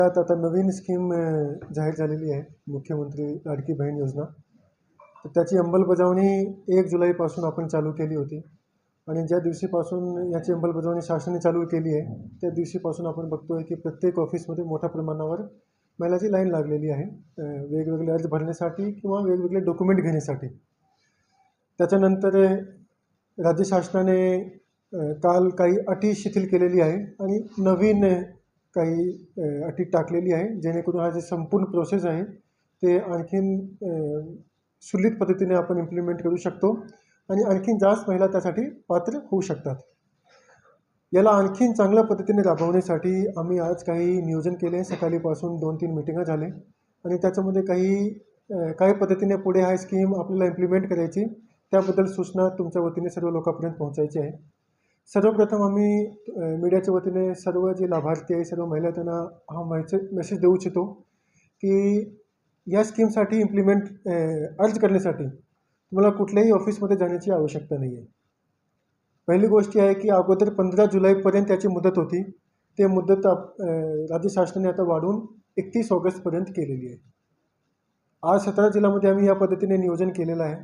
त्यात आता नवीन स्कीम जाहीर झालेली आहे मुख्यमंत्री लाडकी बहीण योजना. तर त्याची अंमलबजावणी एक जुलैपासून आपण चालू केली होती. आणि ज्या दिवशीपासून याची अंमलबजावणी शासनाने चालू केली आहे त्या दिवशीपासून आपण बघतो आहे की प्रत्येक ऑफिसमध्ये मोठ्या प्रमाणावर महिलाची लाईन लागलेली आहे वेगवेगळे अर्ज भरण्यासाठी किंवा वेगवेगळे डॉक्युमेंट घेण्यासाठी. त्याच्यानंतर राज्य शासनाने काल काही अटी शिथिल केलेली आहे आणि नवीन काही अटी टाकलेली आहे. जेणेकरून हा जे संपूर्ण प्रोसेस आहे ते आणखीन सुलित पद्धतीने आपण इम्प्लिमेंट करू शकतो आणि आणखीन जास्त महिला त्यासाठी पात्र होऊ शकतात. याला आणखीन चांगल्या पद्धतीने राबवण्यासाठी आम्ही आज काही नियोजन केले सकाळीपासून दोन तीन मिटिंगा झाले. आणि त्याच्यामध्ये काही काही पद्धतीने पुढे हा स्कीम आपल्याला इम्प्लिमेंट करायची त्याबद्दल सूचना तुमच्या वतीने सर्व लोकांपर्यंत पोहोचायची आहे. सर्वप्रथम आम्ही मीडियाच्या वतीने सर्व जे लाभार्थी आहे सर्व महिला त्यांना हा मेसेज मेसेज देऊ इच्छितो की या स्कीमसाठी इम्प्लिमेंट अर्ज करण्यासाठी तुम्हाला कुठल्याही ऑफिसमध्ये जाण्याची आवश्यकता नाही आहे पहिली गोष्ट आहे की अगोदर पंधरा जुलैपर्यंत त्याची मुदत होती. ते मुदत आप- राज्य शासनाने आता वाढवून एकतीस ऑगस्टपर्यंत केलेली आहे. आज सतरा जिल्ह्यामध्ये आम्ही या पद्धतीने नियोजन केलेलं आहे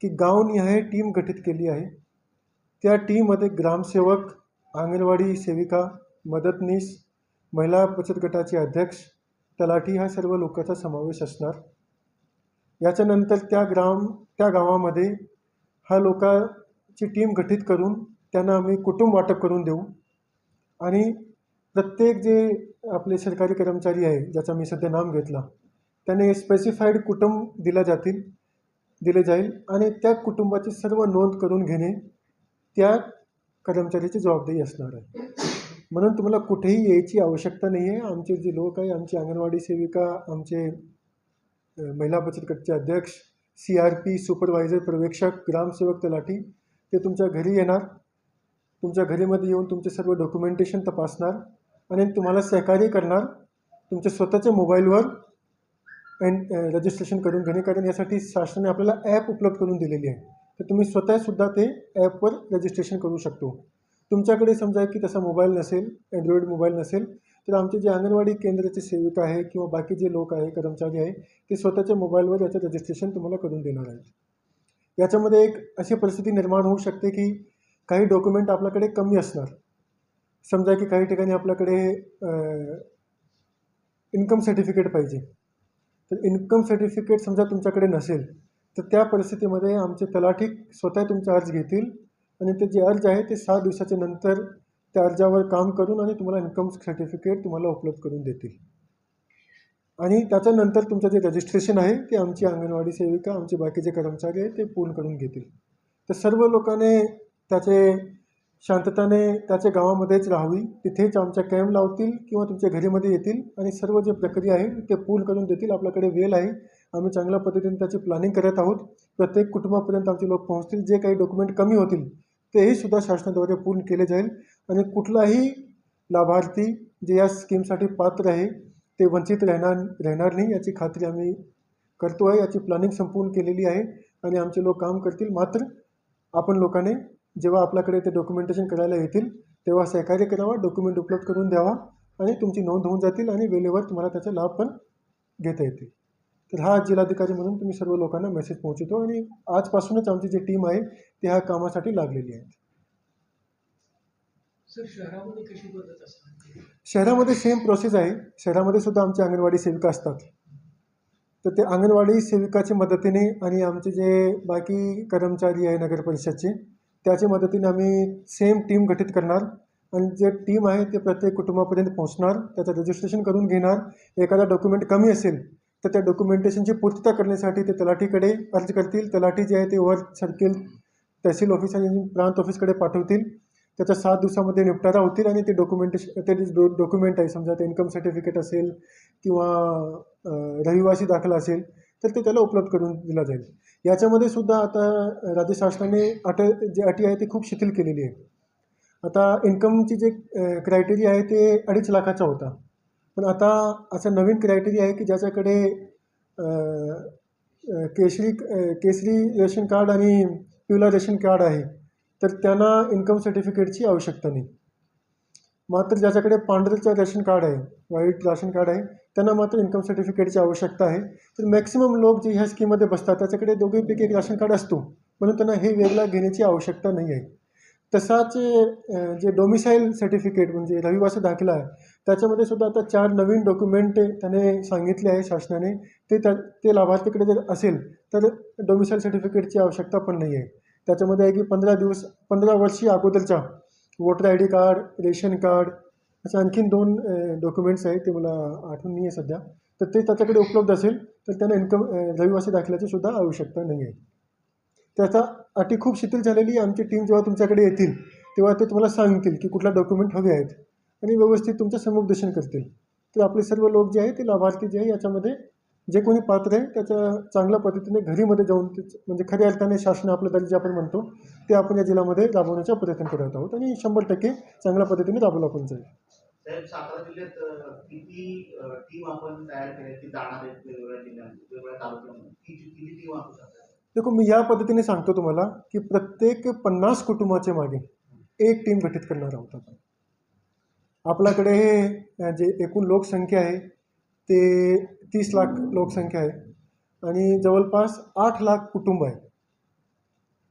की गावनिहाय टीम गठीत केली आहे. त्या टीममध्ये ग्रामसेवक अंगणवाडी सेविका मदतनीस महिला बचत गटाचे अध्यक्ष तलाठी ह्या सर्व लोकांचा समावेश असणार. याच्यानंतर त्या ग्राम त्या गावामध्ये हा लोकांची टीम गठीत करून त्यांना आम्ही कुटुंब वाटप करून देऊ. आणि प्रत्येक जे आपले सरकारी कर्मचारी आहे ज्याचा मी सध्या नाम घेतला त्याने स्पेसिफाईड कुटुंब दिल्या जातील दिले जाईल आणि त्या कुटुंबाची सर्व नोंद करून घेणे त्या कर्मचाऱ्याची जबाबदारी असणार आहे. म्हणून तुम्हाला कुठेही यायची आवश्यकता नाही आहे आमचे जे लोक आहे आमची अंगणवाडी सेविका आमचे महिला बचत गटचे अध्यक्ष सी आर पी सुपरवायझर पर्यवेक्षक ग्रामसेवक तलाठी ते तुमच्या घरी येणार. तुमच्या घरीमध्ये येऊन तुमचे सर्व डॉक्युमेंटेशन तपासणार आणि तुम्हाला सहकार्य करणार. तुमच्या स्वतःच्या मोबाईलवर अँड रजिस्ट्रेशन करून घेणे कारण यासाठी शासनाने आपल्याला ॲप उपलब्ध करून दिलेली आहे. तर तुम्ही स्वतःसुद्धा ते ॲपवर रजिस्ट्रेशन करू शकतो. तुमच्याकडे समजा की तसा मोबाईल नसेल अँड्रॉइड मोबाईल नसेल तर आमचे जे अंगणवाडी केंद्राचे सेविका आहे किंवा बाकी जे लोक आहे कर्मचारी आहे ते स्वतःच्या मोबाईलवर याचं रजिस्ट्रेशन तुम्हाला करून देणार आहेत. याच्यामध्ये एक अशी परिस्थिती निर्माण होऊ शकते की काही डॉक्युमेंट आपल्याकडे कमी असणार. समजा की काही ठिकाणी आपल्याकडे इन्कम सर्टिफिकेट पाहिजे. तर इन्कम सर्टिफिकेट समजा तुमच्याकडे नसेल तर त्या परिस्थितीमध्ये आमचे तलाठी स्वतः तुमचा अर्ज घेतील आणि ते जे अर्ज आहे ते सहा दिवसाच्या नंतर त्या अर्जावर काम करून आणि तुम्हाला इन्कम सर्टिफिकेट तुम्हाला उपलब्ध करून देतील. आणि त्याच्यानंतर तुमचं जे रजिस्ट्रेशन आहे ते आमची अंगणवाडी सेविका आमचे बाकीचे कर्मचारी आहे ते पूर्ण करून घेतील. तर सर्व लोकांनी त्याचे शांतताने त्याच्या गावामध्येच राहावी तिथेच आमच्या कॅम्प लावतील किंवा तुमच्या घरीमध्ये येतील आणि सर्व जे प्रक्रिया आहे ते पूर्ण करून देतील. आपल्याकडे वेळ आहे आम्ही चांगल्या पद्धतीने त्याची प्लॅनिंग करत आहोत. प्रत्येक कुटुंबापर्यंत आमचे लोक पोहोचतील. जे काही डॉक्युमेंट कमी होतील तेही सुद्धा शासनाद्वारे पूर्ण केले जाईल. आणि कुठलाही लाभार्थी जे या स्कीमसाठी पात्र आहे ते वंचित राहणार राहणार नाही याची खात्री आम्ही करतो आहे. याची प्लॅनिंग संपूर्ण केलेली आहे. आणि आमचे लोक काम करतील. मात्र आपण लोकांनी जेव्हा आपल्याकडे ते डॉक्युमेंटेशन करायला येतील तेव्हा सहकार्य करावा डॉक्युमेंट उपलब्ध करून द्यावा आणि तुमची नोंद होऊन जातील आणि वेळेवर तुम्हाला त्याचा लाभ पण घेता येतील. तर हा जिल्हाधिकारी म्हणून तुम्ही सर्व लोकांना मेसेज पोहोचवतो आणि आजपासूनच आमची जी टीम आहे ती ह्या कामासाठी लागलेली आहे शहरामध्ये सेम प्रोसेस आहे. शहरामध्ये सुद्धा आमचे अंगणवाडी सेविका असतात. तर ते अंगणवाडी सेविकाच्या मदतीने आणि आमचे जे बाकी कर्मचारी आहे नगर परिषदचे त्याच्या मदतीने आम्ही सेम टीम गठीत करणार. आणि जे टीम आहे ते प्रत्येक कुटुंबापर्यंत पोहोचणार. त्याचं रजिस्ट्रेशन करून घेणार. एखादा डॉक्युमेंट कमी असेल तर त्या डॉक्युमेंटेशनची पूर्तता करण्यासाठी ते तलाठीकडे अर्ज करतील. तलाठी जे आहे ते वर सर्किल. तहसील ऑफिस आणि प्रांत ऑफिसकडे पाठवतील. त्याच्या सात दिवसामध्ये निपटारा होतील आणि ते डॉक्युमेंटेशन ते डो डॉक्युमेंट आहे समजा ते इन्कम सर्टिफिकेट असेल किंवा रहिवासी दाखला असेल तर ते त्याला उपलब्ध करून दिला जाईल. याच्यामध्ये सुद्धा आता राज्य शासनाने अट जे अटी आहे ती खूप शिथिल केलेली आहे. आता इन्कमची जे क्रायटेरिया आहे ते अडीच लाखाचा होता. पण आता असं नवीन क्रायटेरिया आहे की ज्याच्याकडे केशरी केसरी रेशन कार्ड आणि पिवला रेशन कार्ड आहे तर त्यांना इन्कम सर्टिफिकेटची आवश्यकता नाही. मात्र ज्याच्याकडे पांढरचं रेशन कार्ड आहे व्हाईट राशन कार्ड आहे त्यांना मात्र इन्कम सर्टिफिकेटची आवश्यकता आहे. तर मॅक्सिमम लोक जे ह्या स्कीममध्ये बसतात त्याच्याकडे दोघीपैकी एक राशन कार्ड असतो म्हणून त्यांना हे वेगळा घेण्याची आवश्यकता नाही आहे. तसाच जे डोमिसाईल सर्टिफिकेट म्हणजे रहिवासी दाखला आहे त्याच्यामध्ये सुद्धा आता चार नवीन डॉक्युमेंट त्याने सांगितले आहे शासनाने. ते त्या ते लाभार्थीकडे जर असेल तर डोमिसाईल सर्टिफिकेटची आवश्यकता पण नाही आहे. त्याच्यामध्ये आहे की पंधरा दिवस पंधरा वर्षी अगोदरच्या voter I D card ration card असे आणखीन दोन डॉक्युमेंट्स आहेत ते मला आठवण नाही आहे सध्या. तर ते त्याच्याकडे उपलब्ध असेल तर त्यांना इन्कम रहिवासी दाखल्याची सुद्धा आवश्यकता नाही आहे. त्याचा अटी खूप शिथिल झालेली आमची टीम जेव्हा तुमच्याकडे येतील तेव्हा ते तुम्हाला सांगतील की कुठला डॉक्युमेंट हवे आहेत आणि व्यवस्थित तुमचं समुपदेशन करतील. तर आपले सर्व लोक जे आहे ते लाभार्थी जे आहे याच्यामध्ये जे कोणी पात्र आहे त्याच्या चांगल्या पद्धतीने घरीमध्ये जाऊन ते म्हणजे खऱ्या अर्थाने शासन आपलं दर्जा आपण म्हणतो ते आपण या जिल्ह्यामध्ये राबवण्याचा प्रयत्न करत आहोत आणि शंभर टक्के चांगल्या पद्धतीने राबवलं आपण जाईल. साहेब सातारा जिल्ह्यात किती टीम आपण तयार केली ती जाणार आहेत वेगवेगळ्या जिल्ह्यामध्ये वेगवेगळ्या तालुक्यामध्ये? किती टीम आपण देखो मी या पद्धतीने सांगतो तुम्हाला की प्रत्येक पन्नास कुटुंबाच्या मागे एक टीम गठीत करणार आहोत आपण आपल्याकडे हे जे एकूण लोकसंख्या आहे ते तीस लाख लोकसंख्या आहे आणि जवळपास आठ लाख कुटुंब आहे.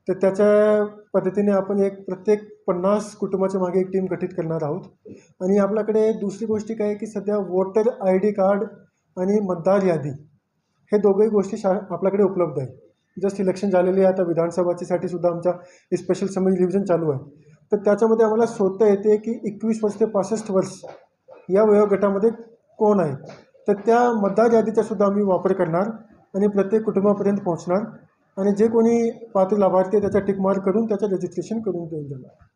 तर त्याच्या पद्धतीने आपण एक प्रत्येक पन्नास कुटुंबाच्या मागे एक टीम गठीत करणार आहोत. आणि आपल्याकडे दुसरी गोष्टी काय आहे की सध्या वोटर आय डी कार्ड आणि मतदार यादी हे दोघंही गोष्टी शा आपल्याकडे उपलब्ध आहे जस्ट इलेक्शन झालेली आहे आता विधानसभाचीसाठी सुद्धा आमच्या स्पेशल समज डिव्हिजन चालू आहे. तर त्याच्यामध्ये आम्हाला शोधता येते की एकवीस वर्ष ते पासष्ट वर्ष या वयोगटामध्ये कोण आहे? तर त्या मतदार यादीचा सुद्धा आम्ही वापर करणार आणि प्रत्येक कुटुंबापर्यंत पोहोचणार आणि जे कोणी पात्र लाभार्थी आहे त्याचा टिकमार करून त्याचं रजिस्ट्रेशन करून देऊन देणार